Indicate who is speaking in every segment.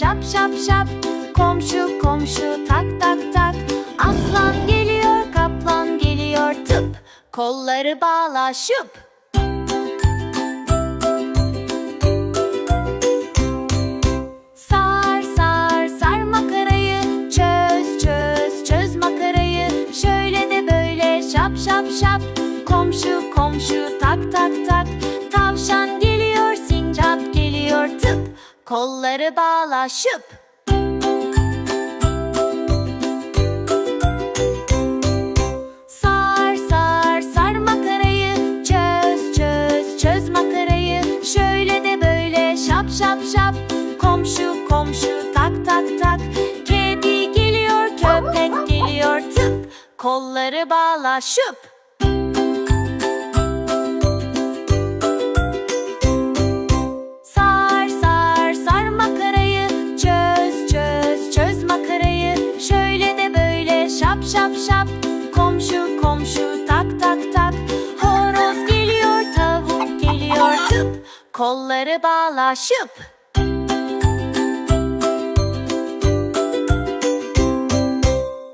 Speaker 1: şap şap Komşu komşu. Tak tak tak. Aslan geliyor kaplan geliyor. Tıp. Kolları bağla şıp şap şap şap. Komşu komşu. Tak tak tak Kolları bağla şıp Sar sar sar makarayı. Çöz çöz çöz makarayı. Şöyle de böyle şap şap şap. Komşu komşu tak tak tak. Kedi geliyor köpek geliyor. Tıp. Kolları bağla şıp tak tak. Horoz geliyor tavuk geliyor. Tıp Kolları bağla şıp.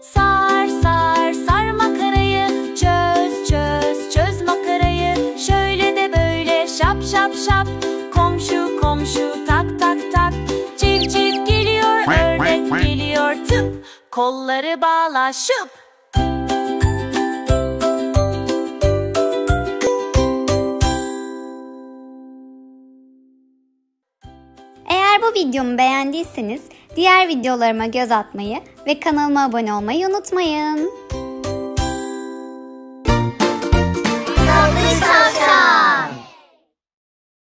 Speaker 1: Sar sar sar makarayı. Çöz çöz çöz makarayı. Şöyle de böyle şap şap şap. Komşu komşu tak tak tak. Civciv geliyor ördek geliyor. Tıp Kolları bağla şıp
Speaker 2: bu videomu beğendiyseniz diğer videolarıma göz atmayı ve kanalıma abone olmayı unutmayın.